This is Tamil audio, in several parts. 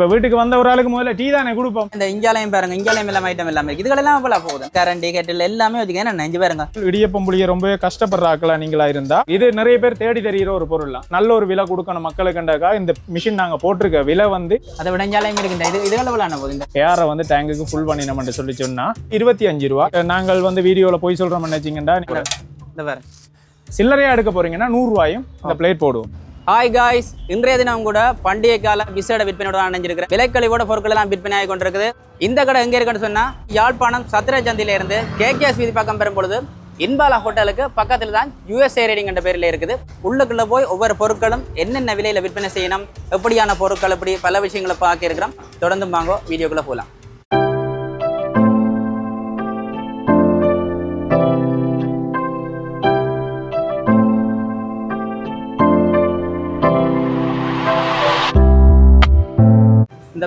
இப்ப வீட்டுக்கு வந்த ஒரு ஆளுக்கு முதல்ல டீ தானே கொடுப்போம். இந்த இஞ்சாலையும் பாருங்க இஞ்சாலையும் எல்லாம் ஐட்டம் எல்லாமே இருக்கு. இதுகளெல்லாம் எவ்வளோ போகுது? கரண்டி கெட்டில் எல்லாமே வச்சுக்க என்ன நெஞ்சு பாருங்க. இடியப்பம் புளிய ரொம்பவே கஷ்டப்படுற ஆக்களா நீங்களா இருந்தா இது நிறைய பேர் தேடி தெரிகிற ஒரு பொருள் தான். நல்ல ஒரு விலை கொடுக்கணும் மக்களுக்குண்டாக்கா இந்த மிஷின் நாங்க போட்டிருக்க விலை வந்து அதை விட இஞ்சாலையும் இருக்கு இது போகுது இந்த? ஏரை வந்து டேங்குக்கு ஃபுல் பண்ணினோம்னு சொல்லி சொன்னா இருபத்தி அஞ்சு ரூபா. நாங்கள் வந்து வீடியோல போய் இந்த பாருங்க. சில்லறையா எடுக்க போறீங்கன்னா நூறு ரூபாயும் இந்த பிளேட் போடுவோம். ஹாய் காய்ஸ் இன்றைய தினம் கூட பண்டிகை கால விசேட விற்பனையோட அணைஞ்சிருக்கிறேன் விலைக்கழிவோட பொருட்கள் எல்லாம் விற்பனை ஆகி கொண்டிருக்குது. இந்த கடை எங்க இருக்குன்னு சொன்னா யாழ்ப்பாணம் சத்திர சந்தியில இருந்து கேகேஎஸ் வீதி பக்கம் பெறும் பொழுது இன்பாலா ஹோட்டலுக்கு பக்கத்துல தான் யூஎஸ்ஏ ரேடிங் என்ற பேர்ல இருக்குது. உள்ளுக்குள்ள போய் ஒவ்வொரு பொருட்களும் என்னென்ன விலையில விற்பனை செய்யணும் எப்படியான பொருட்கள் எப்படி பல விஷயங்களை பார்க்க இருக்கிறோம். தொடர்ந்து வாங்கோ வீடியோக்குள்ள போகலாம்.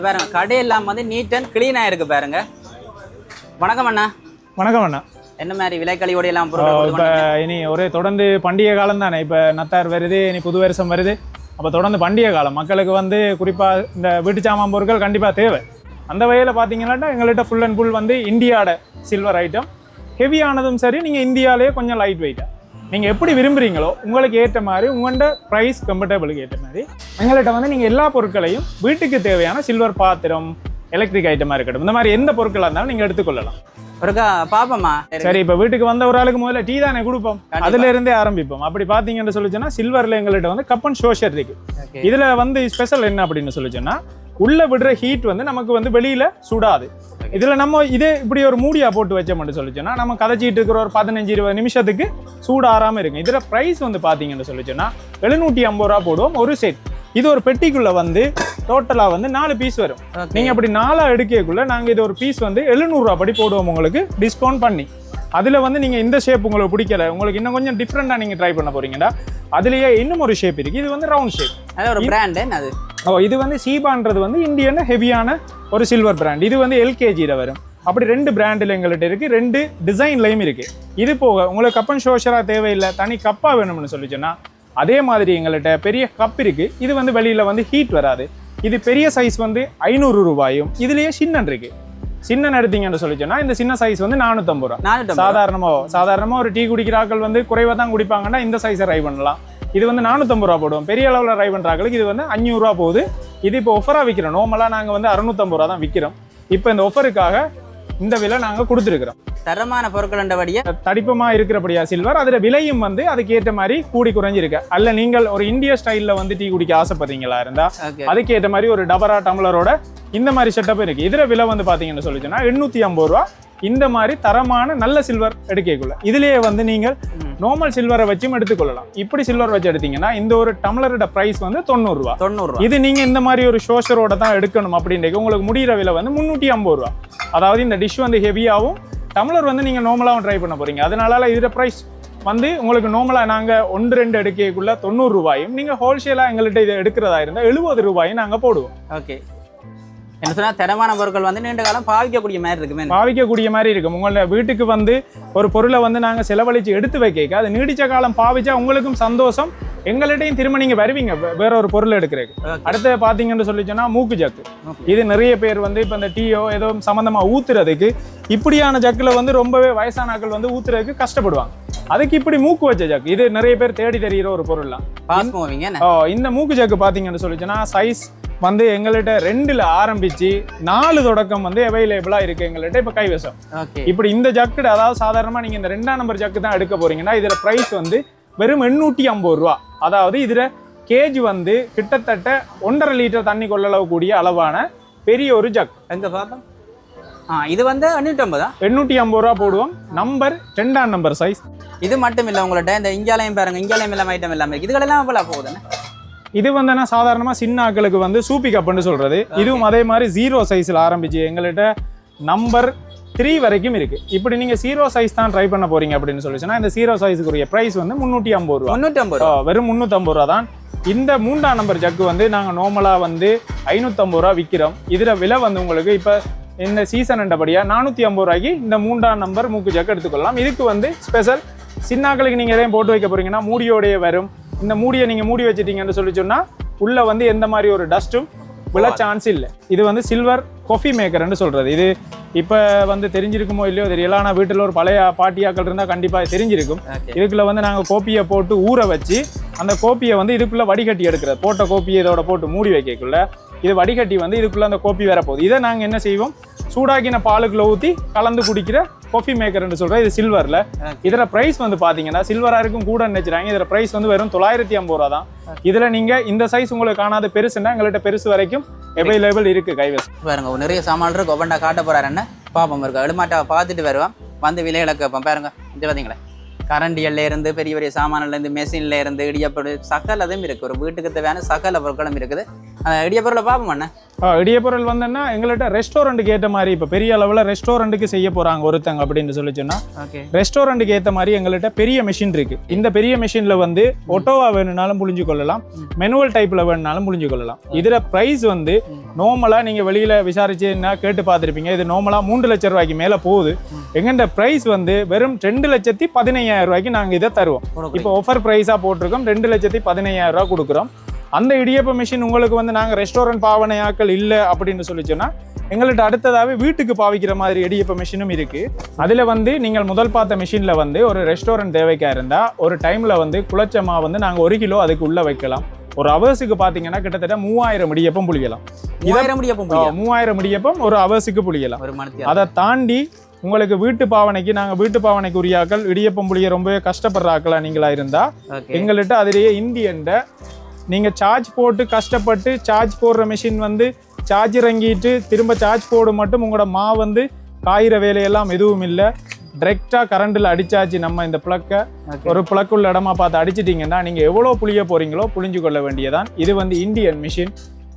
பாருங்க கடையெல்லாம் வந்து நீட் அண்ட் கிளீனாக இருக்கு பாருங்க. வணக்கம் அண்ணா. வணக்கம் அண்ணா. என்ன மாதிரி விலைக்கழிவோட எல்லாம் இப்போ? இனி ஒரே தொடர்ந்து பண்டிகை காலம் தானே இப்போ நத்தார் வருது இனி புது வருஷம் வருது. அப்போ தொடர்ந்து பண்டிகை காலம் மக்களுக்கு வந்து குறிப்பாக இந்த வீட்டு சாமான் பொருட்கள் கண்டிப்பாக தேவை. அந்த வகையில் பார்த்தீங்கன்னா எங்கள்கிட்ட ஃபுல் அண்ட் ஃபுல் வந்து இந்தியாவோட சில்வர் ஐட்டம் ஹெவியானதும் சரி நீங்கள் இந்தியாவிலேயே கொஞ்சம் லைட் வெயிட்டாக நீங்கள் எப்படி விரும்புகிறீங்களோ உங்களுக்கு ஏற்ற மாதிரி உங்கள்கிட்ட ப்ரைஸ் கம்ஃபர்டபுளுக்கு ஏற்ற மாதிரி எங்கள்கிட்ட வந்து நீங்கள் எல்லா பொருட்களையும் வீட்டுக்கு தேவையான சில்வர் பாத்திரம் எலக்ட்ரிக் ஐட்டமாக இருக்கட்டும் இந்த மாதிரி எந்த பொருட்களாக இருந்தாலும் நீங்கள் எடுத்துக்கொள்ளலாம். ஒருக்கா பாப்போமா? சரி இப்ப வீட்டுக்கு வந்த ஒரு ஆளுக்கு முதல்ல டீ தானே கொடுப்போம். அதுல இருந்தே ஆரம்பிப்போம். அப்படி பாத்தீங்கன்னு சொல்லிச்சுன்னா சில்வர்ல எங்கள்கிட்ட வந்து கப் அண்ட் ஷோஷர் இருக்கு. இதுல வந்து ஸ்பெஷல் என்ன அப்படின்னு சொல்லிச்சுன்னா உள்ள விடுற ஹீட் வந்து நமக்கு வந்து வெளியில சுடாது. இதுல நம்ம இதே இப்படி ஒரு மூடியா போட்டு வச்சோம்னு சொல்லிச்சோன்னா நம்ம கதைச்சிட்டு இருக்கிற ஒரு பதினஞ்சு இருபது நிமிஷத்துக்கு சூடாறாம இருக்கும் இதுல பிரைஸ் வந்து பாத்தீங்கன்னு சொல்லிச்சோன்னா எழுநூற்றி ஐம்பது ரூபா போடுவோம் ஒரு செட் இது ஒரு பெட்டிக்குள்ள வந்து டோட்டலா வந்து நாலு பீஸ் வரும். Okay. நீங்க அப்படி நாலா எடுக்கக்குள்ள நாங்க இது ஒரு பீஸ் வந்து 700 ரூபா படி போடுவோம் உங்களுக்கு டிஸ்கவுண்ட் பண்ணி. அதுல வந்து நீங்க இந்த ஷேப் உங்களுக்கு பிடிக்கல உங்களுக்கு இன்னும் கொஞ்சம் டிஃப்ரெண்டா நீங்க ட்ரை பண்ண போறீங்கடா. அதுலயே இன்னும் ஒரு ஷேப் இருக்கு. இது வந்து ரவுண்ட் ஷேப் ஒரு பிராண்ட் அது? ஓ இது வந்து சீபான்றது வந்து இந்தியன் ஹெவியான ஒரு சில்வர் பிராண்ட் இது வந்து எல்கேஜியில் வரும். அப்படி ரெண்டு பிராண்டில் எங்கள்கிட்ட இருக்கு. ரெண்டு டிசைன்லையும் இருக்கு. இது போக உங்களுக்கு கப்பன் ஷோஷரா தேவையில்லை. தனி கப்பா வேணும்னு சொல்லிச்சோன்னா அதே மாதிரி எங்கள்கிட்ட பெரிய கப் இருக்கு. இது வந்து வெளியில வந்து ஹீட் வராது. இது பெரிய சைஸ் வந்து ஐநூறு ரூபாயும் இதுலயே சின்னன் இருக்கு. சின்னன் எடுத்தீங்கன்னு சொல்லிச்சோன்னா இந்த சின்ன சைஸ் வந்து நானூற்றம்பது ரூபா. நானூற்றி சாதாரணமா சாதாரணமா ஒரு டீ குடிக்கிற ஆட்கள் வந்து குறைவா தான் குடிப்பாங்கன்னா இந்த சைஸை ரை பண்ணலாம். இது வந்து நானூற்றம்பது ரூபா போடுவோம். பெரிய அளவில் ரை பண்ணுறாங்களுக்கு இது வந்து அஞ்சூறுரூவா போகுது. இது இப்போ ஒஃபராக விற்கிறோம் நார்மலாக நாங்கள் வந்து அறுநூத்தம்பது ரூபா தான் விற்கிறோம் இப்போ இந்த ஒஃபருக்காக இந்த விலை நாங்கள் கொடுத்துருக்குறோம். தரமான பொருட்கள் என்றபடியே தடிப்பமா இருக்கிறபடியா சில்வர் அதில் விலையும் வந்து அதுக்கு ஏற்ற மாதிரி கூடி குறைஞ்சிருக்கு. அல்ல நீங்கள் ஒரு இந்திய ஸ்டைலில் வந்து டீ குடிக்க ஆசைப்படுறீங்களா இருந்தா? ஓகே. அதுக்கு ஏற்ற மாதிரி ஒரு டபரா டம்ளரோட இந்த மாதிரி செட்டப் இருக்கு. இதுல விலை வந்து பாத்தீங்கன்னு சொல்லிச்சுன்னா எண்ணூத்தி ஐம்பது ரூபா. இந்த மாதிரி தரமான நல்ல சில்வர் எடுக்கக்குள்ள. இதுலயே வந்து நீங்கள் நார்மல் சில்வரை வச்சும் எடுத்துக்கொள்ளலாம். இப்படி சில்வர் வச்சு எடுத்தீங்கன்னா இந்த ஒரு டம்ளரோட பிரைஸ் வந்து தொண்ணூறு தொண்ணூறுரூவா இது நீங்க இந்த மாதிரி ஒரு ஷோஷரோட தான் எடுக்கணும் அப்படின்றது உங்களுக்கு முடிகிற விலை வந்து முந்நூற்றி ஐம்பது ரூபா. அதாவது இந்த டிஷ் வந்து ஹெவியாகவும் டம்ளர் வந்து நீங்க நார்மலாகவும் ட்ரை பண்ண போறீங்க. அதனால இதோட பிரைஸ் வந்து உங்களுக்கு நார்மலாக நாங்கள் ஒன்று ரெண்டு எடுக்கக்குள்ள தொண்ணூறு ரூபாயும் நீங்கள் ஹோல்சேலாக எங்கள்கிட்ட இதை எடுக்கிறதா இருந்தால் எழுபது ரூபாயும் நாங்கள் போடுவோம். ஓகே என்ன சொன்னா தரமான பொருட்கள் வந்து நீண்ட காலம் பாவிக்கக்கூடிய மாதிரி இருக்குமே பாவிக்கக்கூடிய மாதிரி இருக்கும். உங்களோட வீட்டுக்கு வந்து ஒரு பொருளை வந்து நாங்கள் செலவழிச்சு எடுத்து வைக்க அது நீடிச்ச காலம் பாவிச்சா உங்களுக்கும் சந்தோஷம். எங்கள்கிட்டையும் திரும்ப நீங்கள் வருவீங்க. வேற ஒரு பொருள் எடுக்கிறதுக்கு. அடுத்து பார்த்தீங்கன்னு சொல்லிச்சோன்னா மூக்கு ஜக்கு. இது நிறைய பேர் வந்து இப்போ இந்த டீயோ ஏதோ சம்மந்தமாக ஊத்துறதுக்கு இப்படியான ஜக்கில் வந்து ரொம்பவே வயசான ஆட்கள் வந்து ஊத்துறதுக்கு கஷ்டப்படுவாங்க. அதுக்கு இப்படி மூக்கு வச்ச ஜக்கு. இது நிறைய பேர் தேடி தெரிகிற ஒரு பொருள் தான் ஓ, இந்த மூக்கு ஜக்கு பார்த்தீங்கன்னு சொல்லிச்சுன்னா சைஸ் வந்து எங்கள்கிட்ட ரெண்டுல ஆரம்பிச்சு நாலு தொடக்கம் வந்து அவைலபிளா இருக்கு எங்கள்கிட்ட இப்போ கைவசம். இப்படி இந்த ஜக்கு அதாவது சாதாரணமா நீங்க இந்த ரெண்டாம் நம்பர் ஜக்கு தான் எடுக்க போறீங்கன்னா இதுல பிரைஸ் வந்து வெறும் எண்ணூற்றி ஐம்பது ரூபா. அதாவது இதுல கேஜ் வந்து கிட்டத்தட்ட ஒன்றரை லிட்டர் தண்ணி கொள்ளளவு கூடிய அளவான பெரிய ஒரு ஜக் எங்க ஆ இது வந்து எண்ணூற்றம்பதா? எண்ணூற்றி ஐம்பது ரூபா போடுவோம். நம்பர் ரெண்டாம் நம்பர் சைஸ் இது மட்டும் இல்லை உங்கள்ட்ட இந்த இஞ்சாலையும் பாருங்க இஞ்சாலையும் எல்லாம் ஐட்டம் எல்லாமே இருக்கு. இதுகளெல்லாம் எவ்வளோ போகுதுன்னு இது வந்து என்ன சாதாரணமா சின்ன ஆட்களுக்கு வந்து சூப்பி கப்புன்னு சொல்றது. இதுவும் அதே மாதிரி ஜீரோ சைஸ்ல ஆரம்பிச்சு எங்கள்கிட்ட நம்பர் த்ரீ வரைக்கும் இருக்கு. இப்படி நீங்க ஜீரோ சைஸ் தான் ட்ரை பண்ண போறீங்க அப்படின்னு சொல்லிச்சுன்னா இந்த ஜீரோ சைஸுக்குரிய பிரைஸ் வந்து முந்நூற்றி ஐம்பது ரூபா. முந்நூற்றம்பது ஆ, ரூபா வெறும் முந்நூற்றம்பது ரூபா தான். இந்த மூன்றாம் நம்பர் ஜக்கு வந்து நாங்கள் நார்மலாக வந்து ஐநூற்றம்பது ரூபா விற்கிறோம் இதில் விலை வந்து உங்களுக்கு இப்போ இந்த சீசன் என்றபடியாக நானூற்றி ஐம்பது ரூபாய்க்கு இந்த மூன்றாம் நம்பர் மூக்கு ஜக்கு எடுத்துக்கொள்ளலாம். இதுக்கு வந்து ஸ்பெஷல் சின்னாக்களுக்கு நீங்கள் எதையும் போட்டு வைக்க போறீங்கன்னா மூடியோடைய வரும். இந்த மூடியை நீங்கள் மூடி வச்சிட்டீங்கன்னு சொல்லி சொன்னால் உள்ளே வந்து எந்த மாதிரி ஒரு டஸ்ட்டும் விழ சான்ஸ் இல்லை. இது வந்து சில்வர் காஃபி மேக்கர்னு சொல்றது. இது இப்போ வந்து தெரிஞ்சிருக்குமோ இல்லையோ தெரியல. ஆனால் வீட்டில் ஒரு பழைய பாட்டியாக்கள் இருந்தால் கண்டிப்பாக தெரிஞ்சிருக்கும். இதுக்குள்ள வந்து நாங்கள் கோப்பியை போட்டு ஊற வச்சு அந்த கோப்பியை வந்து இதுக்குள்ள வடிகட்டி எடுக்கிறது. போட்ட கோப்பியை இதோட போட்டு மூடி வைக்கக்குள்ள இது வடிகட்டி வந்து இதுக்குள்ள அந்த கோப்பி வேற போகுது. இதை நாங்கள் என்ன செய்வோம்? சூடாக்கின பாலுக்குள்ள ஊற்றி கலந்து குடிக்கிற காஃபி மேக்கர்னு சொல்கிறோம் இது சில்வரில் இதோட ப்ரைஸ் வந்து பார்த்தீங்கன்னா சில்வராக இருக்கும் கூட நினைச்சிட்டாங்க இதோட ப்ரைஸ் வந்து வெறும் தொள்ளாயிரத்தி ஐம்பது ரூபா தான். இதில் நீங்கள் இந்த சைஸ் உங்களுக்கு காணாத பெருசுன்னா எங்கள்கிட்ட பெருசு வரைக்கும் அவைலபிள் இருக்குது கைவசம் பாருங்க நிறைய சாமான் இருக்கு. ஒவ்வொன்றா காட்ட போறாருன்னு பாப்போம் இருக்கு எழுமாட்டா பார்த்துட்டு வருவான் வந்து விலைகளை கேட்போம் பாருங்க இது பார்த்தீங்களா கரண்டியல்ல இருந்து பெரிய பெரிய சாமான்ல இருந்து மெஷின்ல இருந்து இடியப்பொரு சகலதும் இருக்கு. ஒரு வீட்டுக்கு தேவையான சகல பொருட்களும் இருக்குது. இடியப்பொருளை பார்ப்போம் அண்ணா? இடியப்பொருள் வந்தோன்னா எங்கள்கிட்ட ரெஸ்டாரண்ட்டுக்கு ஏற்ற மாதிரி இப்போ பெரிய அளவில் ரெஸ்டாரண்ட்டுக்கு செய்ய போகிறாங்க ஒருத்தங்க அப்படின்னு சொல்லி சொன்னா ஓகே. ரெஸ்டாரண்ட்டுக்கு ஏற்ற மாதிரி எங்கள்கிட்ட பெரிய மெஷின் இருக்கு. இந்த பெரிய மெஷினில் வந்து ஒட்டோவா வேணும்னாலும் புழிஞ்சு கொள்ளலாம் மெனுவல் டைப்பில் வேணும்னாலும் புழிஞ்சு கொள்ளலாம். இதில் ப்ரைஸ் வந்து நார்மலாக நீங்கள் வெளியில் விசாரிச்சுன்னா கேட்டு பார்த்துருப்பீங்க இது நார்மலாக மூன்று லட்சம் ரூபாய்க்கு மேலே போகுது. எங்கள்கிட்ட ப்ரைஸ் வந்து வெறும் ரெண்டு லட்சத்தி பதினையாயிரம் ரூபாய்க்கு நாங்கள் இதை தருவோம். இப்போ ஆஃபர் ப்ரைஸாக போட்டிருக்கோம் ரெண்டு லட்சத்தி பதினையாயிரம் ரூபா கொடுக்குறோம். அந்த இடியப்ப மிஷின் உங்களுக்கு வந்து நாங்கள் ரெஸ்டாரண்ட் பாவனையாக்கள் இல்லை அப்படின்னு சொல்லி சொன்னா எங்கள்கிட்ட அடுத்ததாகவே வீட்டுக்கு பாவிக்கிற மாதிரி இடியப்ப மிஷினும் இருக்கு. அதில் வந்து நீங்கள் முதல் பார்த்த மிஷினில் வந்து ஒரு ரெஸ்டாரண்ட் தேவைக்கா இருந்தால் ஒரு டைமில் வந்து குளச்சமா வந்து நாங்கள் ஒரு கிலோ அதுக்கு உள்ளே வைக்கலாம். ஒரு அவர்ஸுக்கு பார்த்தீங்கன்னா கிட்டத்தட்ட மூவாயிரம் இடியப்பம் புளிக்கலாம் மூவாயிரம் இடியப்பம் புரியும் மூவாயிரம் இடியப்பம் ஒரு அவர்ஸுக்கு மணி அதை தாண்டி உங்களுக்கு வீட்டு பாவனைக்கு நாங்கள் வீட்டு பாவனைக்கு உரியாக்கள் இடியப்பம் புளிய ரொம்பவே கஷ்டப்படுற ஆக்களா நீங்களா இருந்தா எங்கள்கிட்ட அதிலேயே இந்தியன்ட நீங்க சார்ஜ் போட்டு கஷ்டப்பட்டு சார்ஜ் போடுற மிஷின் வந்து சார்ஜ் இறங்கிட்டு திரும்ப சார்ஜ் போடு மட்டும் உங்களோட மா வந்து காயிற வேலையெல்லாம் எதுவும் இல்லை. டிரெக்டாக கரண்டில் அடிச்சாச்சு நம்ம இந்த பிளக்கை ஒரு பிளக்குள்ள இடமா பார்த்து அடிச்சிட்டிங்கன்னா நீங்கள் எவ்வளோ புளிய போறீங்களோ புளிஞ்சு கொள்ள வேண்டியதான் இது வந்து இந்தியன் மிஷின்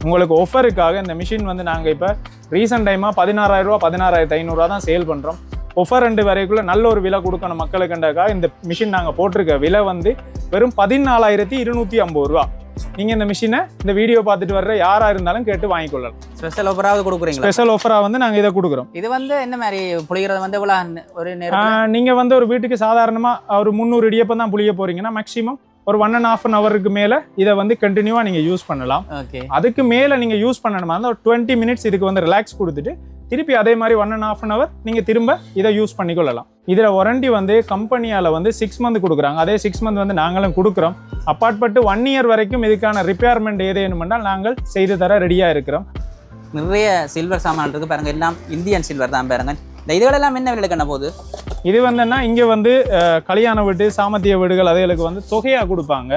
உங்களுக்கு ஒஃபருக்காக இந்த மிஷின் வந்து நாங்கள் இப்போ ரீசெண்ட் டைமாக பதினாறாயிரம் ரூபா பதினாறாயிரத்து ஐநூறுரூவா தான் சேல் பண்ணுறோம் ஒஃபர் ரெண்டு வரைக்குள்ள நல்ல ஒரு விலை கொடுக்கணும் மக்களுக்குண்டாக்கா இந்த மிஷின் நாங்கள் போட்டிருக்க விலை வந்து வெறும் பதினாலாயிரத்தி இருநூற்றி ஐம்பது ரூபா நீங்கள் இந்த மிஷினை இந்த வீடியோ பார்த்துட்டு வர்ற யாராக இருந்தாலும் கேட்டு வாங்கிக்கொள்ளலாம். ஸ்பெஷல் ஆஃபராவது கொடுக்குறீங்களா? ஸ்பெஷல் ஆஃபராக வந்து நாங்கள் இதை கொடுக்குறோம். இது வந்து என்ன மாதிரி புளிகிறது வந்து இவ்வளோ ஒரு நீங்கள் வந்து ஒரு வீட்டுக்கு சாதாரணமாக ஒரு முந்நூறு இடியப்பம் தான் புளிய போகிறீங்கன்னா மேக்ஸிமம் ஒரு ஒன் அண்ட் ஆஃப் அன் ஹவருக்கு மேலே இதை வந்து கண்டினியூவாக நீங்கள் யூஸ் பண்ணலாம். ஓகே அதுக்கு மேலே நீங்கள் யூஸ் பண்ணணுமா இருந்தால் ஒரு டுவெண்ட்டி மினிட்ஸ் இதுக்கு வந்து ரிலாக்ஸ் கொடுத்துட்டு திருப்பி அதே மாதிரி one and half an hour நீங்கள் திரும்ப இதை யூஸ் பண்ணிக்கொள்ளலாம். இதில் வாரண்டி வந்து கம்பெனியால் வந்து சிக்ஸ் மந்த் கொடுக்குறாங்க. அதே சிக்ஸ் மந்த் வந்து நாங்களும் கொடுக்குறோம். அப்பாற்பட்டு ஒன் இயர் வரைக்கும் இதுக்கான ரிப்பேர்மெண்ட் ஏதேனுமென்றால் நாங்கள் செய்து தர ரெடியாக இருக்கிறோம். நிறைய சில்வர் சாமான் இருக்குது பாருங்கள் எல்லாம் இந்தியன் சில்வர் தான் பாருங்கள் இந்த இதுகளெல்லாம் என்ன விலை கண்ண போகுது? இது வந்துன்னா இங்கே வந்து கல்யாண வீடு சாமத்திய வீடுகள் அதுகளுக்கு வந்து தொகையாக கொடுப்பாங்க.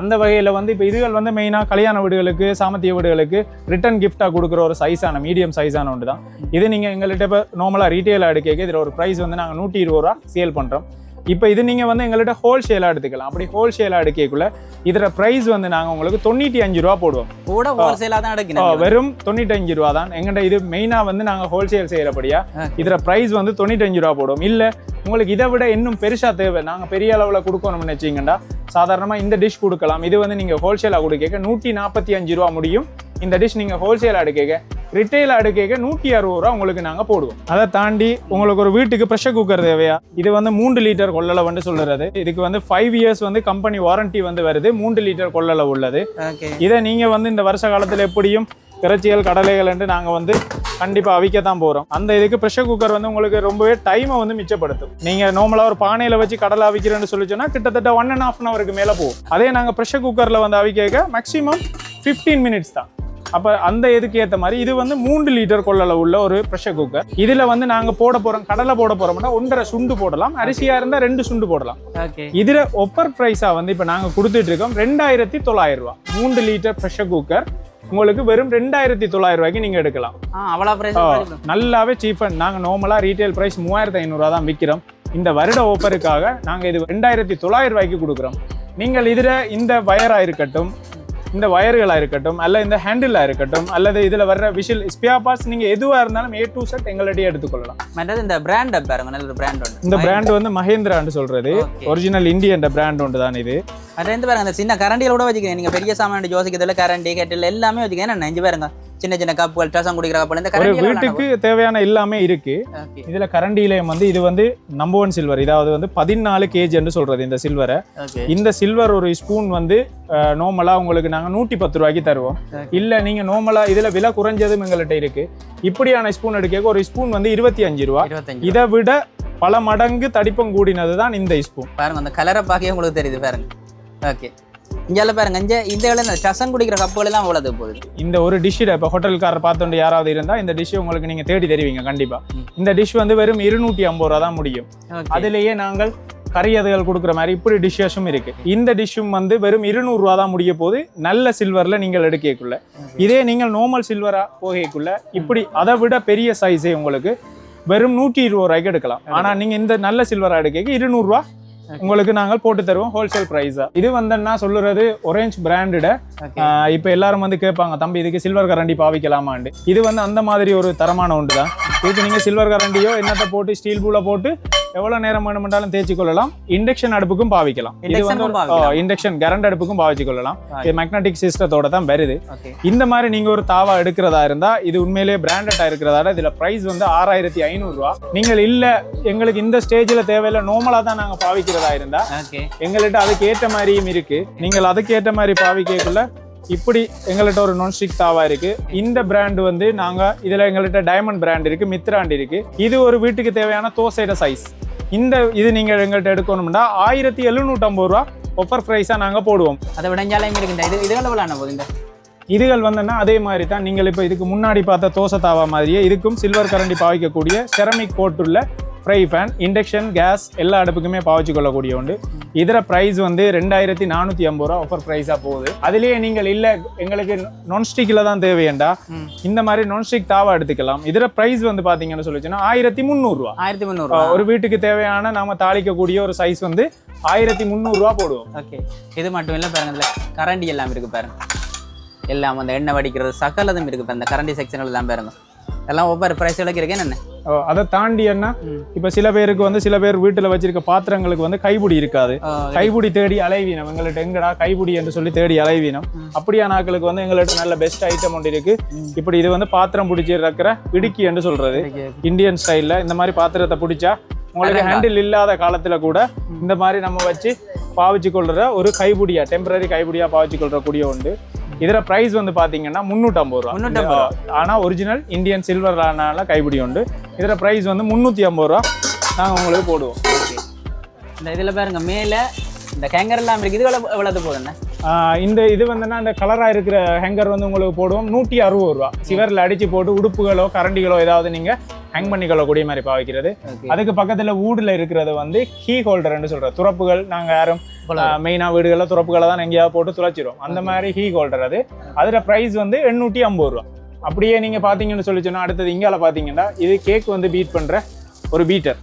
அந்த வகையில் வந்து இப்போ இதுகள் வந்து மெயினாக கல்யாண வீடுகளுக்கு சாமத்திய வீடுகளுக்கு ரிட்டர்ன் கிஃப்டாக கொடுக்குற ஒரு சைஸான மீடியம் சைஸான ஒன்று தான் இது நீங்கள் எங்கள்கிட்ட இப்போ நார்மலாக ரீட்டெயிலாக எடுக்க இதில் ஒரு ப்ரைஸ் வந்து நாங்கள் நூற்றி இருபது ரூபா சேல் பண்ணுறோம் இப்போ இது நீங்கள் வந்து எங்கள்கிட்ட ஹோல்சேலாக எடுத்துக்கலாம். அப்படி ஹோல்சேலாக எடுக்கக்குள்ள இதோட ப்ரைஸ் வந்து நாங்கள் உங்களுக்கு தொண்ணூற்றி அஞ்சு ரூபா போடுவோம். கூட ஹோல்சேலாக தான் எடுக்கணும். வெறும் தொண்ணூத்தஞ்சு ரூபா தான். எங்கள்கிட்ட இது மெயினாக வந்து நாங்கள் ஹோல்சேல் செய்கிறபடியா இதோட ப்ரைஸ் வந்து தொண்ணூத்தஞ்சு ரூபா போடுவோம். இல்லை உங்களுக்கு இதை விட இன்னும் பெருசாக தேவை. நாங்கள் பெரிய அளவில் கொடுக்கணும்னு நினச்சிங்கன்னா சாதாரணமாக இந்த டிஷ் கொடுக்கலாம். இது வந்து நீங்கள் ஹோல்சேலாக கொடுக்க நூற்றி நாற்பத்தி அஞ்சு ரூபா முடியும். இந்த டிஷ் நீங்கள் ஹோல்சேலாக எடுக்க ரிட்டைல் அடுக்க நூற்றி அறுபது ரூபா உங்களுக்கு நாங்கள் போடுவோம். அதை தாண்டி உங்களுக்கு ஒரு வீட்டுக்கு ப்ரெஷர் குக்கர் தேவையா? இது வந்து மூன்று லிட்டர் கொள்ளளவுன்னு சொல்லுறது இதுக்கு வந்து ஃபைவ் இயர்ஸ் வந்து கம்பெனி வாரண்டி வந்து வருது. மூன்று லிட்டர் கொள்ளளவு உள்ளது. இதை நீங்கள் வந்து இந்த வருஷ காலத்தில் எப்படியும் இறைச்சிகள் கடலைகள் என்று நாங்கள் வந்து கண்டிப்பாக அவிக்கத்தான் போகிறோம் அந்த இதுக்கு ப்ரெஷர் குக்கர் வந்து உங்களுக்கு ரொம்பவே டைமை வந்து மிச்சப்படுத்தும். நீங்கள் நார்மலாக ஒரு பானையில் வச்சு கடலை அவிக்கிறேன்னு சொல்லி சொன்னா கிட்டத்தட்ட ஒன் அண்ட் ஆஃப் அன் ஹவருக்கு மேலே போகும். அதே நாங்கள் ப்ரெஷர் குக்கரில் வந்து அவிக்க மேக்ஸிமம் ஃபிஃப்டீன் மினிட்ஸ் தான். அப்போ அந்த இதுக்கு ஏற்ற மாதிரி இது வந்து மூன்று லிட்டர் கொள்ளளவு உள்ள ஒரு ப்ரெஷர் குக்கர் இதில் வந்து நாங்கள் போட போகிறோம் கடலை போட போகிறோம்னா ஒன்றரை சுண்டு போடலாம் அரிசியாக இருந்தால் ரெண்டு சுண்டு போடலாம். இதுல ஒப்பர் பிரைஸா வந்து இப்ப நாங்க கொடுத்துட்டு இருக்கோம் ரெண்டாயிரத்தி தொள்ளாயிரம் ரூபாய் மூன்று லிட்டர் ப்ரெஷர் குக்கர் உங்களுக்கு வெறும் ரெண்டாயிரத்தி தொள்ளாயிரம் ரூபாய்க்கு நீங்க எடுக்கலாம். நல்லாவே சீப் நாங்க நார்மலா ரீட்டைல் பிரைஸ் மூவாயிரத்தி ஐநூறுரூவா தான் விற்கிறோம் இந்த வருட ஆஃபருக்காக நாங்க இது ரெண்டாயிரத்தி தொள்ளாயிரம் ரூபாய்க்கு கொடுக்குறோம். நீங்கள் இதுல இந்த வயரா இருக்கட்டும் இந்த வயர்களா இருக்கட்டும் அல்ல இந்த ஹேண்டிலா இருக்கட்டும் அல்லது இதுல வர்ற விஷில் ஸ்பியா பார்ட்ஸ் நீங்க எதுவா இருந்தாலும் ஏ டு செட் எங்களிடையே எடுத்துக்கொள்ளலாம். மற்றது இந்த பிராண்ட் பாருங்க நல்ல ஒரு பிராண்ட் ஒன்று இந்த பிராண்ட் வந்து மஹேந்திரான்னு சொல்றது. Okay. ஒரிஜினல் இந்தியன் பிராண்ட் ஒன்று தான் இது இருந்து பாருங்க அந்த சின்ன கரண்டியில் கூட வச்சுக்கிறேன் நீங்க பெரிய சாமான் யோசிக்கிறதுல கரண்டி கெட்டில் எல்லாமே வச்சுக்கிறேன் என்ன நெஞ்சு பாருங்க. சின்ன சின்ன கப்புகள் ரசம் குடிக்கிற கப்புகள் இந்த கரண்டி வீட்டுக்கு தேவையான எல்லாமே இருக்கு. இதுல கரண்டிலையும் வந்து இது வந்து நம்பர் ஒன் சில்வர் இதாவது வந்து பதினாலு கேஜின்னு சொல்றது இந்த சில்வரை இந்த சில்வர் ஒரு ஸ்பூன் வந்து நார்மலா உங்களுக்கு நாங்க நூற்றி பத்து ரூபாய்க்கு தருவோம். இல்ல நீங்க நார்மலா இதுல விலை குறைஞ்சதும் எங்கள்கிட்ட இருக்கு. இப்படியான ஸ்பூன் எடுக்க ஒரு ஸ்பூன் வந்து இருபத்தி அஞ்சு ரூபா. இதை விட பல மடங்கு தடிப்பம் கூடினது தான் இந்த ஸ்பூன் பாருங்க அந்த கலரை பார்க்கவே உங்களுக்கு தெரியுது பாருங்க. ஓகே. இங்கெல்லாம் பாருங்க இங்க இந்த வேலை இந்த ரசம் குடிக்கிற கப்புகள் எல்லாம் அவ்வளவு போகுது. இந்த ஒரு டிஷ் இப்போ ஹோட்டல்காரர் பார்த்தோண்டு யாராவது இருந்தா இந்த டிஷ் உங்களுக்கு நீங்க தேடி தருவீங்க கண்டிப்பா. ம். இந்த டிஷ் வந்து வெறும் இருநூற்றி ஐம்பது ரூபா தான் முடியும். அதிலேயே நாங்கள் கறியதுகள் கொடுக்குற மாதிரி இப்படி டிஷ்ஷஸும் இருக்கு. இந்த டிஷ்ஷும் வந்து வெறும் இருநூறுவா தான் முடிய போது நல்ல சில்வர்ல நீங்கள் எடுக்கக்குள்ள. இதே நீங்கள் நார்மல் சில்வரா போகக்குள்ள இப்படி அதை விட பெரிய சைஸே உங்களுக்கு வெறும் நூற்றி இருபது ரூபாய்க்கு எடுக்கலாம். ஆனா நீங்க இந்த நல்ல சில்வரா எடுக்க இருநூறுவா உங்களுக்கு நாங்கள் போட்டு தருவோம் ஹோல்சேல் ப்ரைஸா இது வந்தேன்னா சொல்லுறது ஒரேஞ்ச் பிராண்டட இப்போ எல்லாரும் வந்து கேட்பாங்க தம்பி இதுக்கு சில்வர் கரண்டி பாவிக்கலாமாண்டு இது வந்து அந்த மாதிரி ஒரு தரமான ஒன்று தான் இதுக்கு நீங்கள் சில்வர் கரண்டியோ என்னத்தை போட்டு ஸ்டீல் பூல போட்டு எவ்வளோ நேரம் வேணுமென்றாலும் தேய்ச்சி கொள்ளலாம். இண்டக்ஷன் அடுப்புக்கும் பாவிக்கலாம். இது வந்து. இண்டக்ஷன் கரண்ட் அடுப்புக்கும் பாவிச்சு கொள்ளலாம். இது மேக்னட்டிக் சிஸ்டத்தோட தான் வருது. இந்த மாதிரி நீங்க ஒரு தாவா எடுக்கிறதா இருந்தா இது உண்மையிலேயே பிராண்டடா இருக்கிறதால இதுல பிரைஸ் வந்து ஆறாயிரத்தி ஐநூறுரூவா நீங்கள் இல்ல எங்களுக்கு இந்த ஸ்டேஜ்ல தேவையில்ல நார்மலா தான் நாங்க பாவிக்கிறதா இருந்தா எங்கள்கிட்ட அதுக்கு ஏற்ற மாதிரியும் இருக்கு. நீங்கள் அதுக்கு ஏற்ற மாதிரி பாவிக்கக்குள்ள இப்படி எங்கள்கிட்ட ஒரு நான்ஸ்டிக் தாவா இருக்கு. இந்த பிராண்ட் வந்து நாங்க இதுல எங்கள்கிட்ட டைமண்ட் பிராண்ட் இருக்கு மித்ராண்ட் இருக்கு. இது ஒரு வீட்டுக்கு தேவையான தோசைட சைஸ் இந்த இது நீங்க எங்கள்கிட்ட எடுக்கணும்னா ஆயிரத்தி எழுநூற்றம்பது ரூபா ஒஃபர் ப்ரைஸா நாங்க போடுவோம். அதை விட இருக்கு இந்த இது இதுகள் எவ்வளோ போகுது இந்த? இதுகள் வந்தோன்னா அதே மாதிரி தான் நீங்கள் இப்போ இதுக்கு முன்னாடி பார்த்த தோசை தாவா மாதிரியே இதுக்கும் சில்வர் கரண்டி பாவிக்கக்கூடிய செரமிக் கோட்டுள்ள ஃப்ரை ஃபேன் இண்டக்ஷன் கேஸ் எல்லா அடுப்புக்குமே பாவிச்சு கொள்ளக்கூடிய உண்டு. இதர ப்ரைஸ் வந்து ரெண்டாயிரத்தி நானூற்றி ஐம்பது ரூபா ஆஃபர் ப்ரைஸாக போகுது. அதுலேயே நீங்கள் இல்லை எங்களுக்கு நான்ஸ்டிக்கில் தான் தேவையண்டா. இந்த மாதிரி நான்ஸ்டிக் தாவா எடுத்துக்கலாம். இதர ப்ரைஸ் வந்து பார்த்தீங்கன்னு சொல்லிச்சுன்னா ஆயிரத்தி முந்நூறுரூவா ஆயிரத்தி முந்நூறுவா ஒரு வீட்டுக்கு தேவையான நாம தாளிக்கக்கூடிய ஒரு சைஸ் வந்து ஆயிரத்தி முந்நூறுரூவா போடுவோம். ஓகே இது மட்டும் இல்லை பாருங்க கரண்டி எல்லாம் இருக்கு பாருங்க. எல்லாம் அந்த எண்ணெய் வடிக்கிறது சகலதும் இருக்கு பாருங்க இந்த கரண்டி செக்ஷனில் தான் பாருங்க எல்லாம் ஒவ்வொரு ப்ரைஸ் விலைக்கு இருக்கு என்ன ஓ, அதை தாண்டி என்ன. இப்போ சில பேருக்கு வந்து சில பேர் வீட்டில் வச்சிருக்க பாத்திரங்களுக்கு வந்து கைப்பிடி இருக்காது ஓ, கைப்பிடி தேடி அலைவீனம் எங்கள்கிட்ட எங்கடா கைப்பிடி என்று சொல்லி தேடி அலைவீனம். அப்படியான ஆட்களுக்கு வந்து எங்கள்கிட்ட நல்ல பெஸ்ட் ஐட்டம் ஒன்று இருக்கு. இப்படி இது வந்து பாத்திரம் பிடிச்சி இருக்கிற இடுக்கி என்று சொல்றது. இந்தியன் ஸ்டைல்ல இந்த மாதிரி பாத்திரத்தை பிடிச்சா உங்களுக்கு. ஹேண்டில் இல்லாத காலத்துல கூட இந்த மாதிரி நம்ம வச்சு பாவிச்சு கொள்ற ஒரு கைப்பிடியா டெம்பரரி கைப்பிடியா பாவிச்சு கொள்ற கூடிய உண்டு இதர பிரைஸ் வந்து பாத்தீங்கன்னா முந்நூற்றம்பது ரூபா. 350 ரூபா. ஆனா ஒரிஜினல் இந்தியன் சில்வர் ஆனால கைப்பிடி உண்டு. இதர பிரைஸ் வந்து முந்நூற்றி ஐம்பது ரூபா. நாங்க உங்களுக்கு போடுவோம். இந்த இதில் பாருங்க மேலே இந்த கேங்கர் எல்லாம் இருக்கு. இது எவ்வளோ எவ்வளவு போகுதுண்ணே ஆஹ் இந்த இது வந்துன்னா இந்த கலராக இருக்கிற ஹேங்கர் வந்து உங்களுக்கு போடுவோம். நூற்றி அறுபது ரூபா. சிவரில் அடிச்சு போட்டு உடுப்புகளோ கரண்டிகளோ ஏதாவது நீங்கள் ஹேங் பண்ணிக்கொள்ளக்கூடிய மாதிரி பாவிக்கிறது. அதுக்கு பக்கத்தில் வூடில் இருக்கிறது வந்து கீ ஹோல்டர்னு சொல்கிற துறப்புகள் நாங்கள் யாரும். மெயினாக வீடுகளில் துறப்புகளை தான் எங்கேயாவது போட்டு துளைச்சிரும் அந்த மாதிரி ஹீ ஹோல்டர் அது. அதில் ப்ரைஸ் வந்து எண்ணூற்றி ஐம்பது ரூபா. அப்படியே நீங்கள் பார்த்தீங்கன்னு சொல்லி சொன்னா அடுத்தது இங்கால பார்த்தீங்கன்னா இது கேக் வந்து பீட் பண்ணுற ஒரு பீட்டர்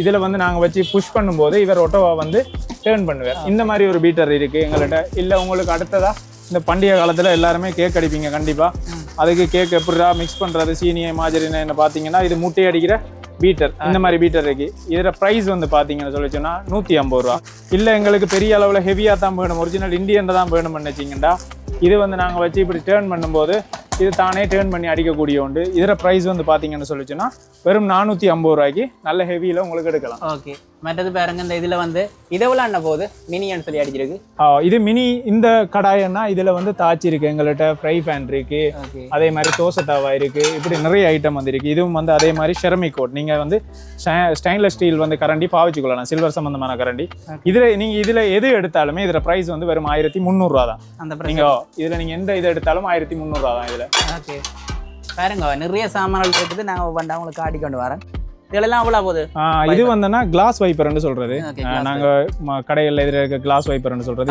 இதில் வந்து நாங்கள் வச்சு புஷ் பண்ணும்போது இவர் ஒட்டோவா வந்து டேர்ன் பண்ணுவேன். இந்த மாதிரி ஒரு பீட்டர் இருக்குது எங்கள்கிட்ட இல்லை உங்களுக்கு அடுத்ததா இந்த பண்டிகை காலத்தில் எல்லாருமே கேக் அடிப்பீங்க கண்டிப்பாக அதுக்கு கேக் எப்படிடா மிக்ஸ் பண்ணுறது சீனியை மாதிரின்னு என்ன பார்த்தீங்கன்னா இது முட்டை அடிக்கிற பீட்டர் இந்த மாதிரி பீட்டர் இருக்கு. இதோட ப்ரைஸ் வந்து பார்த்தீங்கன்னு சொல்லி சொன்னா நூற்றி ஐம்பது ரூபா. இல்லை எங்களுக்கு பெரிய அளவில் ஹெவியாக தான் வேணும். ஒரிஜினல் இந்தியன் தான் வேணும்னு வச்சிங்கன்னா இது வந்து நாங்கள் வச்சு இப்படி டேர்ன் பண்ணும்போது இது தானே டேர்ன் பண்ணி அடிக்கக்கூடிய உண்டு. இதோட ப்ரைஸ் வந்து பார்த்தீங்கன்னு சொல்லிச்சுன்னா வெறும் நானூற்றி ஐம்பது ரூபாய்க்கு நல்ல ஹெவியில் உங்களுக்கு எடுக்கலாம். ஓகே மற்றது பாருங்க இந்த இதில் வந்து இது எவ்வளோ அண்ணா போகுது மினியன்னு சொல்லி அடிச்சிருக்கு. ஆ, இது மினி இந்த கடாயன்னா இதில் வந்து தாச்சி இருக்கு. எங்கள்கிட்ட ஃப்ரை பேன் இருக்கு. அதே மாதிரி தோசை தவா இருக்கு. இப்படி நிறைய ஐட்டம் வந்து இருக்கு. இதுவும் வந்து அதே மாதிரி செரமிக் கோட் நீங்க வந்து ஸ்டெயின்லெஸ் ஸ்டீல் வந்து கரண்டி பாவிச்சுக்கொள்ளலாம். சில்வர் சம்பந்தமான கரண்டி. இதுல நீங்க இதுல எது எடுத்தாலுமே இதுல பிரைஸ் வந்து வெறும் ஆயிரத்தி முந்நூறுரூவா தான். அந்த நீங்க இதுல நீங்க எந்த இது எடுத்தாலும் ஆயிரத்தி முந்நூறுரூவா தான் இதுல. ஓகே. பாருங்க நிறைய சாமான்கள் இருக்குது. நான் ஒவ்வொன்றா உங்களுக்கு காட்டி கொண்டு வரேன். இதெல்லாம் அவ்வளோ போகுது? இது வந்தனா கிளாஸ் வைப்பர்னு சொல்றது. நாங்க கடைகள்ல இதுல இருக்க கிளாஸ் வைப்பர்னு சொல்றது.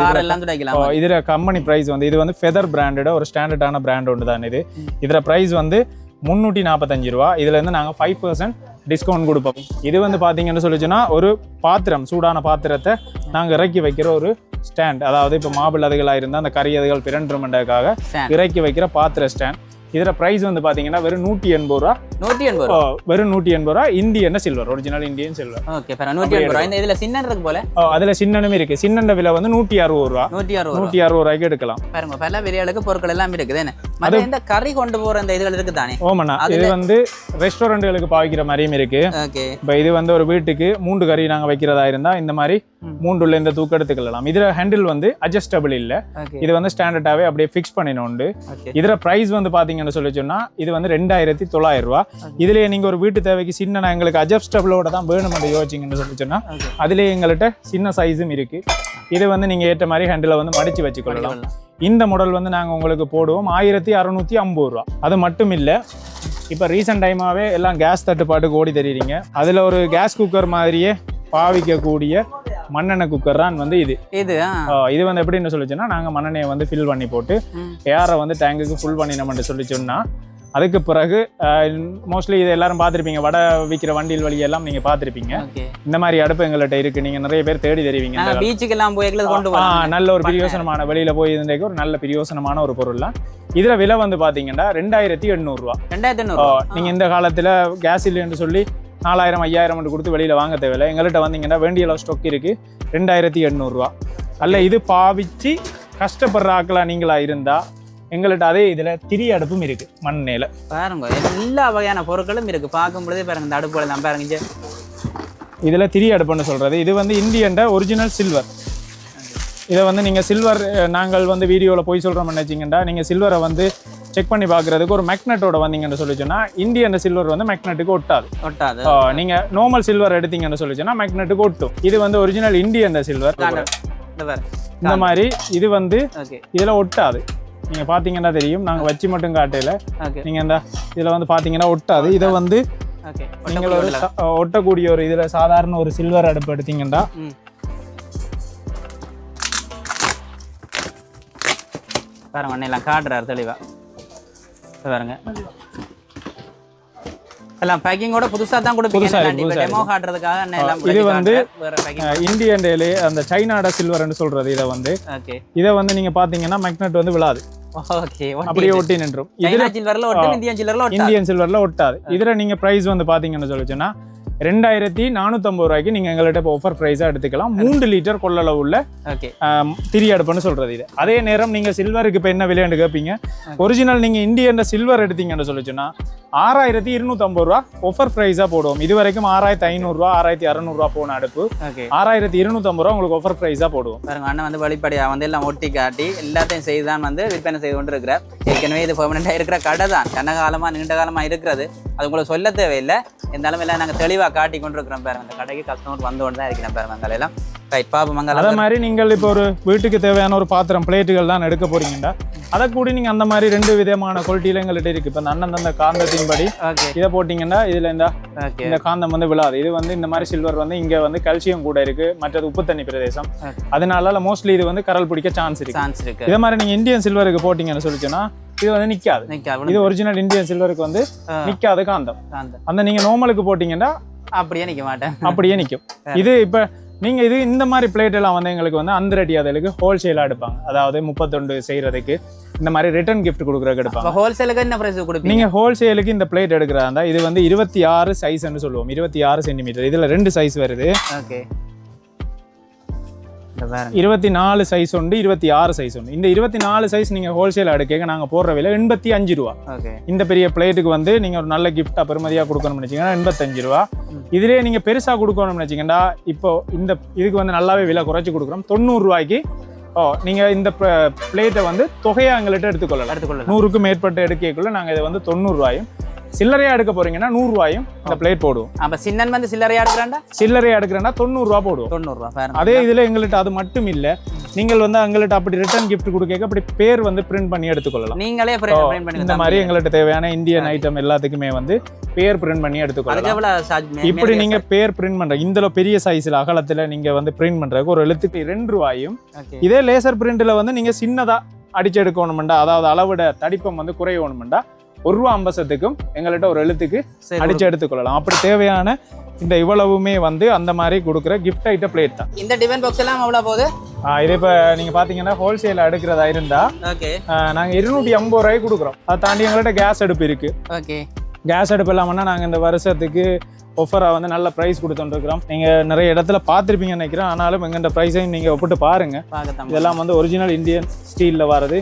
இதுல கம்பெனி பிரைஸ் வந்து இது வந்து ஃபெதர் பிராண்டட் ஒரு ஸ்டாண்டர்டான பிராண்ட் ஒன்று தான் இது. இதுல பிரைஸ் வந்து முந்நூற்றி நாற்பத்தஞ்சு ரூபா. இதுல இருந்து நாங்க ஃபைவ் பர்சன்ட் டிஸ்கவுண்ட் கொடுப்போம். இது வந்து பாத்தீங்கன்னு சொல்லிச்சுன்னா ஒரு பாத்திரம் சூடான பாத்திரத்தை நாங்க இறக்கி வைக்கிற ஒரு ஸ்டாண்ட் அதாவது இப்போ மாபிள் அதுகளாக இருந்தால் அந்த கறி அதுகள். இறக்கி வைக்கிற பாத்திர ஸ்டாண்ட் இதோட பிரைஸ் வந்து பாத்தீங்கன்னா வெறும் நூற்றி எண்பது ரூபா. நூற்றி எண்பது ரூபா? வெறும் நூற்றி எண்பது ரூபா. Indian silver original Indian silver okay நூற்றி எண்பது ரூபா. இந்த இதுல சின்ன இருக்கு போல. அதுல சின்னனும் இருக்கு. சின்னண்ட விலை வந்து நூற்றி அறுபது ரூபா. நூற்றி அறுபது நூற்றி அறுபது ரூபாய்க்கு எடுக்கலாம். பாருங்க பல வெளியாளுக்கு பொருட்கள் எல்லாம் இருக்குது. மற்ற இந்த கறி கொண்டு போற இந்த இதுகள் இருக்கு தானே ஓமண்ணா இது வந்து ரெஸ்டாரண்ட்டுகளுக்கு பாவிக்கிற மாதிரியும் இருக்கு. ஓகே இப்போ இது வந்து ஒரு வீட்டுக்கு மூன்று கறி நாங்கள் வைக்கிறதா இருந்தா இந்த மாதிரி. மூன்றுல இந்த தூக்கம் எடுத்துக்கலாம் இதுல ஹேண்டில் வந்து அட்ஜஸ்டபிள் இல்ல. இது வந்து ஸ்டாண்டர்டாவே அப்படியே ஃபிக்ஸ் பண்ணினோண்டு. ஓகே இதுல பிரைஸ் வந்து பாத்தீங்கன்னு சொல்லி சொன்னா இது வந்து ரெண்டாயிரத்தி தொள்ளாயிரம் ரூபா. இதுலயே நீங்க ஒரு வீட்டு தேவைக்கு சின்ன எங்களுக்கு அட்ஜஸ்டபிளோட தான் வேணுமென்று யோசிச்சிங்கன்னு சொல்லி சொன்னா ஓகே. அதுலயே எங்கள்கிட்ட சின்ன சைஸும் இருக்கு. இது வந்து நீங்க ஏற்ற மாதிரி ஹேண்டில் வந்து மடிச்சு வச்சுக்கொள்ளலாம். இந்த மாடல் வந்து நாங்க உங்களுக்கு போடுவோம் ஆயிரத்தி அறுநூத்தி ஐம்பது ரூபா. அது மட்டும் இல்ல இப்போ ரீசெண்ட் டைமாவே எல்லாம் கேஸ் தட்டுப்பாட்டுக்கு ஓடி தெரியுறீங்க. அதுல ஒரு கேஸ் குக்கர் மாதிரியே பாவிக்கக்கூடிய மண்ணெண்ணெய் குக்கர் தான் வந்து இது. இது இது வந்து எப்படின்னு சொல்லிச்சுன்னா நாங்க மண்ணெண்ணெயை வந்து ஃபில் பண்ணி போட்டு. ஏரை வந்து டேங்குக்கு ஃபுல் பண்ணினோம்னு சொல்லி சொன்னா அதுக்கு பிறகு மோஸ்ட்லி இது எல்லாரும் பார்த்துருப்பீங்க. வடை விற்கிற வண்டியில் வழியெல்லாம் நீங்க பார்த்துருப்பீங்க. இந்த மாதிரி அடுப்பு எங்கள்கிட்ட இருக்கு. நீங்க நிறைய பேர் தேடி தெரிவிங்க. நாங்க பீச்சுக்கு எல்லாம் போய் கொண்டு நல்ல ஒரு பிரியோசனமான வெளியில போய் இருந்தேக்கு ஒரு நல்ல பிரியோசனமான ஒரு பொருள் இதுல விலை வந்து பாத்தீங்கன்னா ரெண்டாயிரத்தி எண்ணூறு ரூபா. ரெண்டாயிரத்தி எண்ணூறு நீங்க இந்த காலத்துல கேஸ் இல்லைன்னு சொல்லி நாலாயிரம் ஐயாயிரம் மட்டும் கொடுத்து வெளியில வாங்க தேவையில்லை. எங்கள்கிட்ட வந்தீங்கன்னா வேண்டிய அளவு ஸ்டொக் இருக்கு. ரெண்டாயிரத்தி எண்ணூறுரூவா அல்ல இது பாவிச்சு கஷ்டப்படுற ஆக்களா நீங்களா இருந்தா எங்கள்கிட்ட அதே இதுல திரி அடுப்பும் இருக்கு மண்ணேல பாருங்க எல்லா வகையான பொருட்களும் இருக்கு. பார்க்கும் பொழுதே பாருங்க இந்த அடுப்புல தான் பாருங்க. இதுல திரி அடுப்புன்னு சொல்றது. இது வந்து இந்தியன்ட ஒரிஜினல் சில்வர் இதை வந்து நீங்க சில்வர் நாங்கள் வந்து வீடியோல போய் சொல்றோம்னு நினைச்சீங்கன்னா நீங்க சில்வரை வந்து செக் பண்ணி பார்க்கறதுக்கு ஒரு மேக்னெட்டோட வந்தீங்கன்னு சொல்லி சொன்னா இந்தியன் சில்வர் வந்து மேக்னெட்டுக்கு ஒட்டாது. ஒட்டாது. ஆ, நீங்க நார்மல் சில்வர் எடுத்தீங்கன்னு சொல்லி சொன்னா மேக்னெட்டுக்கு ஒட்டும். இது வந்து ஒரிஜினல் இந்தியன் சில்வர் இந்த மாதிரி இது வந்து இதுல ஒட்டாது. நீங்க பாத்தீங்கன்னா தெரியும் நாங்க வச்சு மட்டும் காட்டையில நீங்க இந்த இதுல வந்து பாத்தீங்கன்னா ஒட்டாது. இதை வந்து நீங்கள் ஒரு ஒட்டக்கூடிய ஒரு இதுல சாதாரண ஒரு சில்வர் அடுப்பு எடுத்தீங்கன்னா பாருங்க அண்ணன் எல்லாம் காட்டுறாரு தெளிவா. பாருங்க. எல்லாம் பேக்கிங்கோட புதுசா தான் கொடுப்பீங்க. புதுசா இருக்கு, இப்போ புதுசா டெமோ காட்டுறதுக்காக இது வந்து, இந்தியன் டேலே அந்த சைனாட சில்வர்னு சொல்றது இதை வந்து. ஓகே இதை வந்து நீங்க பாத்தீங்கன்னா மேக்னெட் வந்து விழாது. அப்படியே ஒட்டி நின்றும் இந்தியன் சில்வர்ல ஒட்டாது. இதுல நீங்க பிரைஸ் வந்து பாத்தீங்கன்னு சொல்லிச்சுன்னா ரெண்டாயிரத்தி நானூத்தம்பது ரூபாய்க்கு நீங்க எங்கள்கிட்ட இப்போ ஆஃபர் ப்ரைஸா எடுத்துக்கலாம். மூன்று லிட்டர் கொள்ளளவு உள்ள ஓகே திரி அடுப்புன்னு சொல்றது இது. அதே நேரம் நீங்க சில்வருக்கு இப்போ என்ன விலைன்னு கேட்பீங்க ஒரிஜினல் நீங்க இந்தியன் சில்வர் எடுத்தீங்கன்னு சொல்லிச்சுன்னா ஆறாயிரத்தி இருநூத்தம்பது ரூபா ஆஃபர் ப்ரைஸா போடுவோம். இது வரைக்கும் ஆறாயிரத்தி ஐநூறுரூவா ஆறாயிரத்தி அறநூறுவா போன அடுப்பு. ஓகே ஆறாயிரத்தி இருநூத்தம்பது ரூபா உங்களுக்கு ஆஃபர் ப்ரைஸா போடுவோம். பாருங்க அண்ணன் வந்து வெளிப்படையா வந்து எல்லாம் ஒட்டி காட்டி எல்லாத்தையும் செய்து தான் வந்து விற்பனை செய்து கொண்டு இருக்கிறார் ஏற்கனவே இது பெர்மனெண்டாக இருக்கிற கடை தான் கன காலமா நீண்ட காலமா இருக்கிறது. அது உங்களுக்கு சொல்ல தேவையில்லை. இருந்தாலும் எல்லாம் நாங்க தெளிவா காட்டி கொண்டு இருக்கிறோம் பாருங்க. அந்த கடைக்கு கஸ்டமர் வந்து கொண்டு தான் இருக்கிறேன் பாருங்க அங்கே எல்லாம் ரைட் பாபு அதே மாதிரி நீங்கள் இப்போ ஒரு வீட்டுக்கு தேவையான ஒரு பாத்திரம் பிளேட்டுகள் தான் எடுக்க போறீங்கன்னா அதை கூட நீங்க அந்த மாதிரி ரெண்டு விதமான குவாலிட்டியில எங்கள்கிட்ட இருக்கு. இப்போ அண்ணன் தந்த காந்தத்தின் படி இதை போட்டிங்கன்னா இதுல இந்த இந்த காந்தம் வந்து விழாது. இது வந்து இந்த மாதிரி சில்வர் வந்து இங்க வந்து கல்சியம் கூட இருக்கு. மற்றது உப்பு தண்ணி பிரதேசம். அதனால மோஸ்ட்லி இது வந்து கரல் பிடிக்க சான்ஸ் இருக்கு. சான்ஸ் இருக்கு. இதே மாதிரி நீங்க இந்தியன் சில்வருக்கு போட்டீங்கன்னு சொல்லிச்சுன்னா இது வந்து நிக்காது. நிக்க இது ஒரிஜினல் இந்தியன் சில்வருக்கு வந்து. நிக்காது காந்தம். அந்த நீங்க நார்மலுக்கு போட்டீங்கன்னா அப்படியே நிக்க மாட்டேன். அப்படியே நிக்கும். இது இப்ப நீங்க இது இந்த மாதிரி பிளேட் எல்லாம் வந்து எங்களுக்கு வந்து அந்த ரெடி அதுக்கு ஹோல்சேலா எடுப்பாங்க. அதாவது முப்பத்தொண்டு செய்யறதுக்கு இந்த மாதிரி ரிட்டர்ன் கிஃப்ட் கொடுக்குறதுக்கு எடுப்பாங்க. ஹோல்சேலுக்கு என்ன பிரைஸ் கொடுப்பீங்க? நீங்க ஹோல்சேலுக்கு இந்த பிளேட் எடுக்கிறதா இருந்தா இது வந்து இருபத்தி ஆறு சைஸ்ன்னு சொல்லுவோம். இருபத்தி ஆறு சென்டிமீட்டர் இதுல ரெண்டு சைஸ் வருது. ஓகே இருபத்தி நாலு சைஸ் உண்டு இருபத்தி ஆறு சைஸ் உண்டு. இந்த இருபத்தி நாலு சைஸ் நீங்க ஹோல்சேல் எடுக்க நாங்க போடுற விலை எண்பத்தி அஞ்சு ரூபா. இந்த பெரிய பிளேட்டுக்கு வந்து நீங்க ஒரு நல்ல கிஃப்டா பெருமதியா கொடுக்கணும்னு நினைச்சீங்கன்னா எண்பத்தஞ்சு ரூபா. இதுலயே நீங்க பெருசா கொடுக்கணும்னு நினைச்சீங்கன்னா இப்போ இந்த இதுக்கு வந்து நல்லாவே விலை குறைச்சு கொடுக்குறோம். தொண்ணூறு ரூபாய்க்கு ஓ நீங்க இந்த பிளேட்டை வந்து தொகையா எங்கள்கிட்ட எடுத்துக்கொள்ளலாம். எடுத்துக்கொள்ளலாம். நூறுக்கும் மேற்பட்ட எடுக்கக்குள்ள நாங்க இதை வந்து தொண்ணூறு ரூபாயும் சில்லறையா எடுக்க போறீங்கன்னா நூறு ரூபாயும் இந்த பிளேட் போடுவோம். அப்ப சின்னன் வந்து சில்லறையா எடுக்கிறாண்டா சில்லறையா எடுக்கிறேன்னா தொண்ணூறு ரூபா போடுவோம். தொண்ணூறுரூவா பாருங்க அதே இதுல எங்கள்கிட்ட அது மட்டும் இல்ல. நீங்கள் வந்து எங்கள்கிட்ட அப்படி ரிட்டர்ன் gift கொடுக்க அப்படி பேர் வந்து பிரிண்ட் பண்ணி எடுத்துக்கொள்ளலாம். நீங்களே இந்த மாதிரி எங்கள்கிட்ட தேவையான இந்தியன் ஐட்டம் எல்லாத்துக்குமே வந்து பேர் பிரிண்ட் பண்ணி எடுத்துக்கொள்ளலாம். இப்படி நீங்க பேர் பிரிண்ட் பண்ற இந்த பெரிய சைஸ்ல அகலத்துல நீங்க வந்து பிரிண்ட் பண்றதுக்கு ஒரு எழுத்துக்கு ரெண்டு ரூபாயும் இதே லேசர் பிரிண்ட்ல வந்து நீங்க சின்னதா அடிச்சு எடுக்கணுமெண்டா அதாவது அளவிட தடிப்பம் வந்து குறையணுமெண்டா ஒரு ரூபா ஐம்பசத்துக்கும் எங்கள்கிட்ட ஒரு எழுத்துக்கு அடிச்சு எடுத்துக்கொள்ளலாம். அப்படி தேவையான இந்த இவ்வளவுமே வந்து அந்த மாதிரி கொடுக்குற கிஃப்ட் ஐட்ட பிளேட் தான். இந்த டிஃபன் பாக்ஸ் எல்லாம் எவ்வளவு போகுது? இது இப்போ நீங்க பாத்தீங்கன்னா ஹோல்சேல் எடுக்கிறதா இருந்தா ஓகே. நாங்க இருநூற்றி ஐம்பது ரூபாய்க்கு கொடுக்குறோம். அதை தாண்டி எங்கள்கிட்ட கேஸ் அடுப்பு இருக்கு. ஓகே. கேஸ் அடுப்பு இல்லாமல்னா நாங்கள் இந்த வருஷத்துக்கு ஒஃபராக வந்து நல்ல ப்ரைஸ் கொடுத்துட்டுருக்குறோம். நீங்கள் நிறைய இடத்துல பார்த்துருப்பீங்கன்னு நினைக்கிறேன். ஆனாலும் எங்கள்கிட்ட ப்ரைஸையும் நீங்கள் ஒப்பிட்டு பாருங்கள் இதெல்லாம் வந்து ஒரிஜினல் இந்தியன் ஸ்டீலில் வரது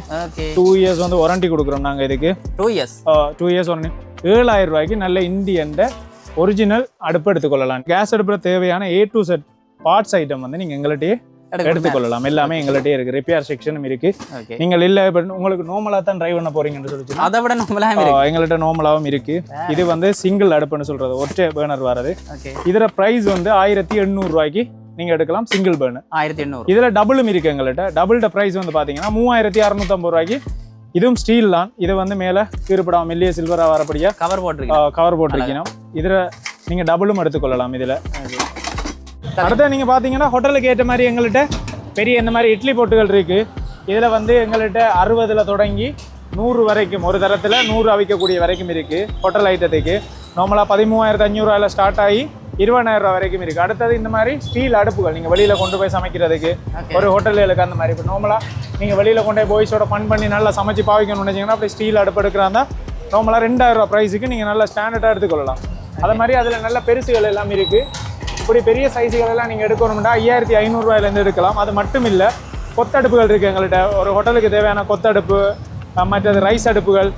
டூ இயர்ஸ் வந்து வாரண்டி கொடுக்குறோம் நாங்கள் இதுக்கு. டூ இயர்ஸ் டூ இயர்ஸ் ஒன்று ஏழாயிரம் ரூபாய்க்கு நல்ல இந்தியன் ஒரிஜினல் அடுப்பு எடுத்துக்கொள்ளலாம். கேஸ் அடுப்பில் தேவையான A to Z parts item வந்து நீங்கள் எங்கள்கிட்டயே எடுத்துக்கொள்ளலாம். எல்லாமே எங்கள்கிட்டயே இருக்குது ரிப்பேர் செக்ஷனும் இருக்குது ஓகே நீங்கள் இல்லை இப்போ உங்களுக்கு நார்மலாக தான் ட்ரைவ் பண்ண போகிறீங்கன்னு சொல்லிச்சு அதை விட இருக்கு. எங்கள்கிட்ட நார்மலாகவும் இருக்குது இது வந்து சிங்கிள் அடுப்புன்னு சொல்கிறது ஒற்றை பேர்னர் வரது இதோட ப்ரைஸ் வந்து ஆயிரத்தி எண்ணூறுரூவாய்க்கு நீங்கள் எடுக்கலாம் சிங்கிள் பேர்னர் ஆயிரத்தி எண்ணூறு. இதில் டபுளும் இருக்குது எங்கள்கிட்ட. டபுள்ட ப்ரைஸ் வந்து பார்த்தீங்கன்னா மூவாயிரத்தி அறநூற்றம்பது ரூபாய்க்கு. இதுவும் ஸ்டீல் தான். இது வந்து மேலே கீறுபடாம மெல்லிய சில்வராக வரப்படியா கவர் போட்டிருக்கேன் கவர் போட்டிருக்கணும் இதில் நீங்கள் டபுளும் எடுத்துக்கொள்ளலாம் இதில். அடுத்து நீங்கள் பார்த்தீங்கன்னா ஹோட்டலுக்கு ஏற்ற மாதிரி எங்கள்கிட்ட பெரிய இந்த மாதிரி இட்லி பொட்டுகள் இருக்குது இதில் வந்து எங்கள்கிட்ட அறுபதில் தொடங்கி நூறு வரைக்கும் ஒரு தரத்தில் நூறு அவிக்கக்கூடிய வரைக்கும் இருக்குது ஹோட்டல் ஐட்டத்துக்கு நார்மலாக பதிமூவாயிரத்து அஞ்சூறுவாயில் ஸ்டார்ட் ஆகி இருபதாயிரம் ரூபா வரைக்கும் இருக்குது அடுத்தது இந்த மாதிரி ஸ்டீல் அடுப்புகள் நீங்கள் வெளியில் கொண்டு போய் சமைக்கிறதுக்கு. ஒரு ஹோட்டல்களுக்கு அந்த மாதிரி. இப்போ நார்மலாக நீங்கள் வெளியில் கொண்டு போய் பாய்ஸோட ஃபன் பண்ணி நல்லா சமைச்சு பாவிக்கணும்னு நினச்சிங்கன்னா அப்படி ஸ்டீல் அடுப்பு எடுக்கிறாந்தா நார்மலாக ரெண்டாயிரம் ரூபா ப்ரைஸுக்கு நீங்கள் நல்லா ஸ்டாண்டர்டாக எடுத்துக்கொள்ளலாம். அதே மாதிரி அதில் நல்ல பெருசுகள் எல்லாம் இருக்குது இப்படி பெரிய சைஸுகள் எல்லாம் நீங்கள் எடுக்கணும்னா ஐயாயிரத்தி ஐநூறுரூவாயிலேருந்து எடுக்கலாம். அது மட்டும் இல்லை கொத்தடுப்புகள் இருக்குது எங்கள்கிட்ட ஒரு ஹோட்டலுக்கு தேவையான கொத்தடுப்பு மற்றது ரைஸ் அடுப்புகள்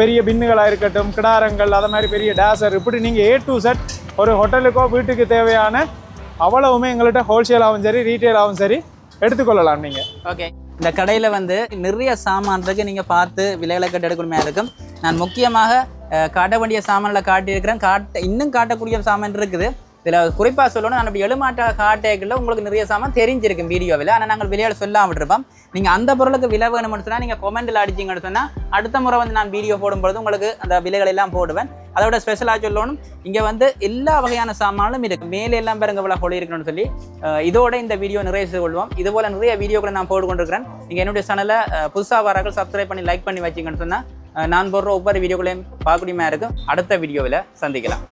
பெரிய பின்னுகளாக இருக்கட்டும் கிடாரங்கள் அதை மாதிரி பெரிய டேசர் இப்படி நீங்கள் ஏ டு செட் ஒரு ஹோட்டலுக்கோ வீட்டுக்கு தேவையான அவ்வளவுமே எங்கள்கிட்ட ஹோல்சேலாகவும் சரி ரீட்டெயிலாகவும் சரி எடுத்துக்கொள்ளலாம் நீங்கள் ஓகே இந்த கடையில் வந்து நிறைய சாமான் நீங்கள் பார்த்து விலைகளை கட்டு எடுக்கணுமே இருக்கும். நான் முக்கியமாக காட்ட வேண்டிய சாமானில் காட்டியிருக்கிறேன். காட்ட இன்னும் காட்டக்கூடிய சாமான் இருக்குது. இதில் குறிப்பாக சொல்லணும் நம்ம எழுமாட்ட காட்டேக்கில் உங்களுக்கு நிறைய சாமான் தெரிஞ்சிருக்கும் வீடியோவில் ஆனால் நாங்கள் விளையாட சொல்லாமல் இருப்போம் நீங்கள் அந்த பொருளுக்கு விலை வேணும்னு சொன்னால் நீங்கள் கொமெண்டில் அடிச்சிங்கன்னு சொன்னால் அடுத்த முறை வந்து நான் வீடியோ போடும்பொழுது உங்களுக்கு அந்த விலைகள் எல்லாம் போடுவேன். அதோட ஸ்பெஷலாக சொல்லணும். இங்கே வந்து எல்லா வகையான சாமானும் இருக்குது மேலே எல்லாம் பாருங்க இவ்வளோ போல இருக்கணும்னு சொல்லி இதோட இந்த வீடியோ நிறைய செய்து கொள்வோம். இது நிறைய வீடியோக்களை நான் போட்டு கொண்டிருக்கிறேன் நீங்கள் என்னுடைய சேனலை புதுசாக வராக்கள் சப்ஸ்கிரைப் பண்ணி லைக் பண்ணி வச்சிங்கன்னு சொன்னால் நான் போடுற ஒவ்வொரு வீடியோக்களையும் பார்க்கக்கூடியமா இருக்கும். அடுத்த வீடியோவில் சந்திக்கலாம்.